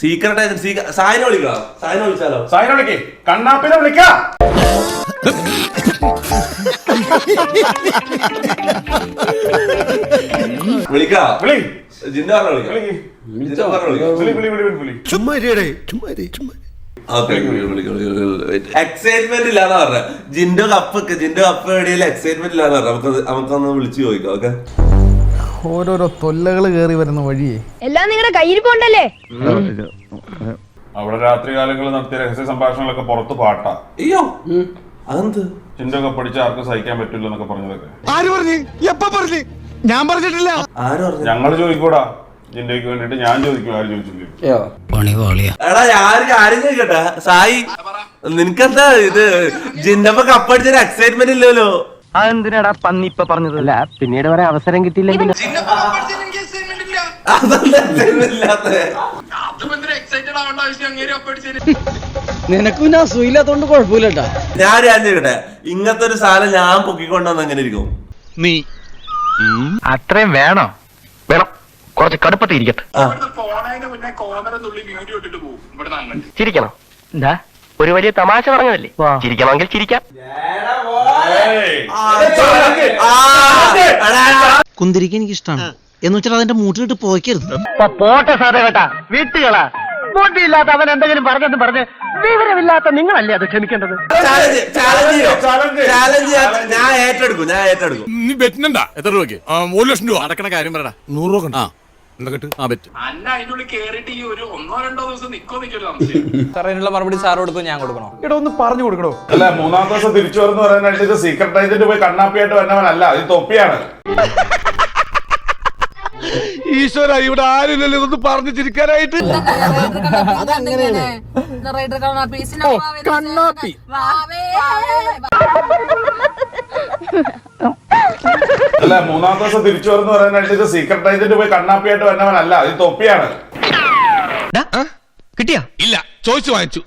Secret agent സായിനെ വിളിക്കണം? സായിനെ വിളിച്ചാലോ? സായിനെ വിളിക്കേ. കണ്ണാപ്പിനെ വിളിക്കാ. വിളിക്കാം വിളി. ജിന്ന പറഞ്ഞ വിളിക്കാം. വിളി ജിന്ന പറഞ്ഞ വിളിക്കാം വിളി വിളി വിളി വിളി വിളി. ചുമ്മാ ഇരിയെടേ, ചുമ്മാ ഇരി, ചുമ്മാ ഇരി. എക്സൈറ്റ്മെന്റ് ഇല്ലാന്ന് പറഞ്ഞ. ജിന്റെ കപ്പ് ജിന്റെ കപ്പ് എവിടെയെങ്കിലും എക്സൈറ്റ്മെന്റ് ഇല്ലാന്ന് പറഞ്ഞ. നമുക്ക് നമുക്കൊന്ന് വിളിച്ചു ചോദിക്കാം ഓക്കെ? ഓരോരോ തൊല്ലകൾ കയറി വരുന്ന വഴിയേ. എല്ലാം നിങ്ങളുടെ കയ്യിൽ പോണ്ടല്ലേ അവിടെ രാത്രി കാലങ്ങളിൽ നടത്തിയ രഹസ്യ സംഭാഷണങ്ങളൊക്കെ പുറത്ത് പാട്ടാ. അയ്യോ. അതെന്ത്? ചിന്തയൊക്കെ പഠിച്ച ആർക്കും സഹിക്കാൻ പറ്റില്ല എന്നൊക്കെ പറഞ്ഞതൊക്കെ. ആര് പറഞ്ഞു? എപ്പ പറഞ്ഞു? ഞാൻ പറഞ്ഞിട്ടില്ല. ആര് പറഞ്ഞു? ഞങ്ങൾ ചോദിക്കൂടാ. ജിൻഡോയ്ക്ക് വേണ്ടിട്ട് ഞാൻ ചോദിക്കും ആര് ചോദിച്ചില്ലേ എടാ ചോദിക്കട്ടെ? സായി നിനക്കെന്താ ഇത്? ജിന്നപ്പ കപ്പടിച്ചൊരു എക്സൈറ്റ്മെന്റ് ഇല്ലല്ലോ. അതെന്തിനാടാ പന്നി ഇപ്പൊ പറഞ്ഞത്? അല്ല പിന്നീട് വരെ അവസരം കിട്ടിയില്ലെങ്കിൽ നിനക്കും ഞാൻ അസൂയില്ലാത്തോണ്ട് കുഴപ്പമില്ലട്ടാ. ഞാൻ ഞാൻ ചോദിക്കട്ടെ ഇങ്ങനത്തെ ഒരു സാധനം ഞാൻ പൊക്കിക്കൊണ്ടുവന്ന് എങ്ങനെ ഇരിക്കും? അത്രയും വേണോ? വേണം. കുറച്ച് കടുപ്പത്തിൽ ഇരിക്കട്ടെ ചിരിക്കണോ. എന്താ? ഒരു വലിയ തമാശ പറഞ്ഞതല്ലേ? ചിരിക്കണമെങ്കിൽ ചിരിക്കാം. കുന്തിരിക്ക എനിക്ക് ഇഷ്ടമാണ് എന്ന് വെച്ചാൽ അതിന്റെ മൂട്ടിലിട്ട് പോയിക്കരുത്. പോട്ടെ സാറേ കേട്ടാ. വീട്ടുകളാ. ബുദ്ധിയില്ലാത്ത അവൻ എന്തെങ്കിലും പറഞ്ഞെന്ന് പറഞ്ഞ് വിവരമില്ലാത്ത നിങ്ങളല്ലേ അത് ക്ഷമിക്കേണ്ടത്? ഞാൻ- ഏറ്റെടുക്കും ഞാൻ ഏറ്റെടുക്കും. നീ എത്ര രൂപയ്ക്ക്? ഒരു ലക്ഷം രൂപ. അടക്കണ കാര്യം പറയടാ. നൂറ് രൂപ ആ എന്താ കേട്ട്? ആ ബെറ്റ് അന്ന അതിനുള്ളിൽ കേറിയിട്ട് ഈ ഒരു ഒന്നോ രണ്ടോ ദിവസം നിക്കോ നിൽക്കൊരു സംശയം. സാറേ അതിനുള്ള മറുപടി സാർ കൊടുക്കും ഞാൻ കൊടുക്കണോ? ഇവിടെ ഒന്ന് പറഞ്ഞു കൊടുക്കണോ അല്ല മൂന്നാം ദിവസം തിരിച്ചു വരുന്ന പറയാനായിട്ട് ഇത് സീക്രട്ട് ഏജന്റ് പോയി കണ്ണാപ്പിയായിട്ട് വരുന്നവനല്ല ഇത് തൊപ്പിയാണ്. ഈശ്വര ഇവിടെ ആരില്ലല്ലോ ഇതൊന്ന് പറഞ്ഞു ചിരിക്കാനായിട്ട്. കണ്ണാപ്പി. അല്ല? മൂന്നാം ദിവസം തിരിച്ചു വരുന്ന പറയാനായിട്ട് ഇത് സീക്രട്ട് ഏജന്റ് പോയി കണ്ണാപ്പിയായിട്ട് വരുന്നവനല്ല ഇത് തൊപ്പിയാണ്. കിട്ടിയാ? ഇല്ല ചോദിച്ചു വാങ്ങിച്ചു.